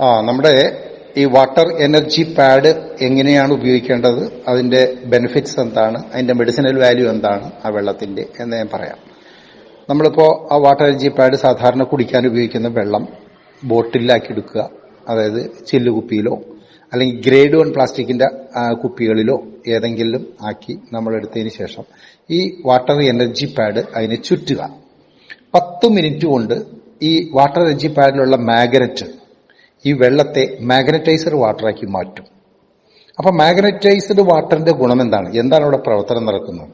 ആ നമ്മുടെ ഈ വാട്ടർ എനർജി പാഡ് എങ്ങനെയാണ് ഉപയോഗിക്കേണ്ടത്? അതിന്റെ ബെനിഫിറ്റ്സ് എന്താണ്? അതിന്റെ മെഡിസിനൽ വാല്യൂ എന്താണ്? ആ വെള്ളത്തിന്റെ എന്ന് ഞാൻ പറയാം. നമ്മളിപ്പോ ആ വാട്ടർ എനർജി പാഡ് സാധാരണ കുടിക്കാൻ ഉപയോഗിക്കുന്ന വെള്ളം ബോട്ടിലാക്കി എടുക്കുക. അതായത് ചില്ലുകുപ്പിയിലോ അല്ലെങ്കിൽ ഗ്രേഡ് വൺ പ്ലാസ്റ്റിക്കിന്റെ കുപ്പികളിലോ ഏതെങ്കിലും ആക്കി നമ്മൾ എടുത്തതിന് ശേഷം ഈ വാട്ടർ എനർജി പാഡ് അതിനെ ചുറ്റുക. പത്ത് മിനിറ്റ് കൊണ്ട് ഈ വാട്ടർ എനർജി പാഡിലുള്ള മാഗ്നറ്റ് ഈ വെള്ളത്തെ മാഗ്നറ്റൈസർ വാട്ടറാക്കി മാറ്റും. അപ്പോൾ മാഗ്നറ്റൈസ്ഡ് വാട്ടറിന്റെ ഗുണം എന്താണ്? എന്താണ് അവിടെ പ്രവർത്തനം നടക്കുന്നത്?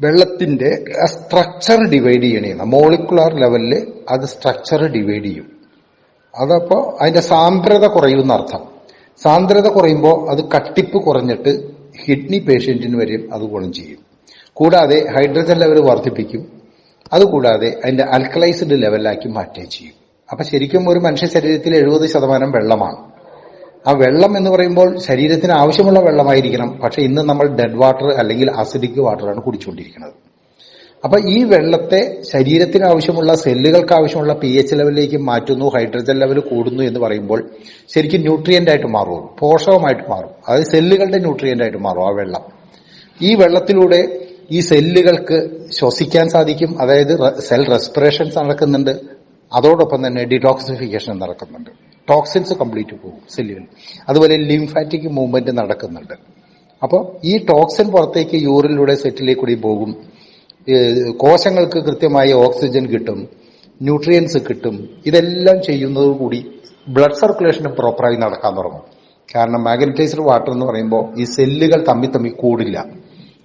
വെള്ളത്തിന്റെ സ്ട്രക്ചർ ഡിവൈഡ് ചെയ്യണ. മോളിക്കുലാർ ലെവലിൽ അത് സ്ട്രക്ചർ ഡിവൈഡ് ചെയ്യും. അതപ്പോൾ അതിന്റെ സാന്ദ്രത കുറയും അർത്ഥം സാന്ദ്രത കുറയുമ്പോൾ അത് കട്ടിപ്പ് കുറഞ്ഞിട്ട് കിഡ്നി പേഷ്യന്റിന് വരെയും അത് ഗുണം ചെയ്യും. കൂടാതെ ഹൈഡ്രജൻ ലെവൽ വർദ്ധിപ്പിക്കും. അതുകൂടാതെ അതിന്റെ അൽക്കലൈസ്ഡ് ലെവലിലാക്കി മാറ്റുകയും ചെയ്യും. അപ്പൊ ശരിക്കും ഒരു മനുഷ്യ ശരീരത്തിൽ എഴുപത് ശതമാനം വെള്ളമാണ്. ആ വെള്ളം എന്ന് പറയുമ്പോൾ ശരീരത്തിന് ആവശ്യമുള്ള വെള്ളമായിരിക്കണം. പക്ഷെ ഇന്ന് നമ്മൾ ഡെഡ് വാട്ടർ അല്ലെങ്കിൽ അസിഡിക് വാട്ടറാണ് കുടിച്ചുകൊണ്ടിരിക്കുന്നത്. അപ്പൊ ഈ വെള്ളത്തെ ശരീരത്തിന് ആവശ്യമുള്ള സെല്ലുകൾക്ക് ആവശ്യമുള്ള പി എച്ച് ലെവലിലേക്ക് മാറ്റുന്നു ഹൈഡ്രജൻ ലെവൽ കൂടുന്നു എന്ന് പറയുമ്പോൾ ശരിക്കും ന്യൂട്രിയന്റ് ആയിട്ട് മാറും പോഷകമായിട്ട് മാറും. അതായത് സെല്ലുകളുടെ ന്യൂട്രിയന്റ് ആയിട്ട് മാറും ആ വെള്ളം. ഈ വെള്ളത്തിലൂടെ ഈ സെല്ലുകൾക്ക് ശ്വസിക്കാൻ സാധിക്കും. അതായത് സെൽ റെസ്പിറേഷൻസ് നടക്കുന്നുണ്ട്. അതോടൊപ്പം തന്നെ ഡിടോക്സിഫിക്കേഷൻ നടക്കുന്നുണ്ട്. ടോക്സിൻസ് കംപ്ലീറ്റ് പോകും സെല്ലുകൾ അതുപോലെ ലിംഫാറ്റിക് മൂവ്മെന്റ് നടക്കുന്നുണ്ട്. അപ്പോൾ ഈ ടോക്സിൻ പുറത്തേക്ക് യൂറിനിലൂടെ സെറ്റിലേക്ക് കൂടി പോകും. കോശങ്ങൾക്ക് കൃത്യമായ ഓക്സിജൻ കിട്ടും ന്യൂട്രിയൻസ് കിട്ടും. ഇതെല്ലാം ചെയ്യുന്നതോടുകൂടി ബ്ലഡ് സർക്കുലേഷൻ പ്രോപ്പറായി നടക്കാൻ തുടങ്ങും. കാരണം മാഗ്നറ്റൈസ്ഡ് വാട്ടർ എന്ന് പറയുമ്പോൾ ഈ സെല്ലുകൾ തമ്മിൽ തമ്മിൽ കൂടില്ല.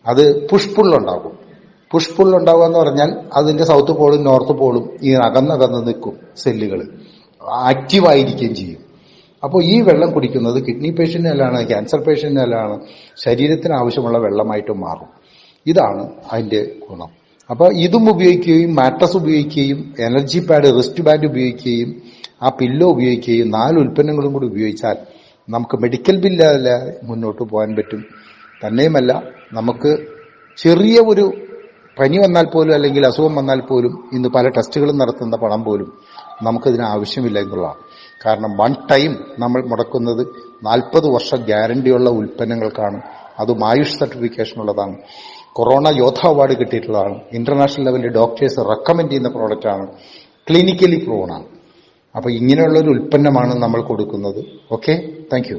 അത് പുഷ്പുള്ളുണ്ടാകും പുഷ്പുള്ളുണ്ടാവുക എന്ന് പറഞ്ഞാൽ അതിന്റെ സൗത്ത് പോളും നോർത്ത് പോളും ഈ അകന്നകന്ന് നിൽക്കും സെല്ലുകൾ ആക്റ്റീവായിരിക്കുകയും ചെയ്യും. അപ്പോൾ ഈ വെള്ളം കുടിക്കുന്നത് കിഡ്നി പേഷ്യന്റിനാണ് ക്യാൻസർ പേഷ്യന്റിനാണ് ശരീരത്തിന് ആവശ്യമുള്ള വെള്ളമായിട്ട് മാറും. ഇതാണ് അതിന്റെ ഗുണം. അപ്പോൾ ഇതും ഉപയോഗിക്കുകയും മാട്രസ് ഉപയോഗിക്കുകയും എനർജി പാഡ് റിസ്റ്റ് ബാൻഡ് ഉപയോഗിക്കുകയും ആ പില്ലോ ഉപയോഗിക്കുകയും നാല് ഉൽപ്പന്നങ്ങളും കൂടി ഉപയോഗിച്ചാൽ നമുക്ക് മെഡിക്കൽ ബില്ലാതെ മുന്നോട്ട് പോകാൻ പറ്റും. തന്നെയുമല്ല നമുക്ക് ചെറിയ ഒരു പനി വന്നാൽ പോലും അല്ലെങ്കിൽ അസുഖം വന്നാൽ പോലും ഇന്ന് പല ടെസ്റ്റുകളും നടത്തുന്ന പണം പോലും നമുക്കതിന് ആവശ്യമില്ല എന്നുള്ളതാണ്. കാരണം വൺ ടൈം നമ്മൾ മുടക്കുന്നത് നാൽപ്പത് വർഷം ഗ്യാരണ്ടിയുള്ള ഉൽപ്പന്നങ്ങൾക്കാണ്. അതും ആയുഷ് സർട്ടിഫിക്കേഷൻ ഉള്ളതാണ് കൊറോണ യോദ്ധ അവാർഡ് കിട്ടിയിട്ടുള്ളതാണ്. ഇന്റർനാഷണൽ ലെവലിൽ ഡോക്ടേഴ്സ് റെക്കമെൻഡ് ചെയ്യുന്ന പ്രോഡക്റ്റാണ്. ക്ലിനിക്കലി പ്രൂവണാണ് അപ്പോൾ അപ്പൊ ഇങ്ങനെയുള്ള ഒരു ഉൽപ്പന്നമാണ് നമ്മൾ കൊടുക്കുന്നത്. ഓക്കെ? താങ്ക്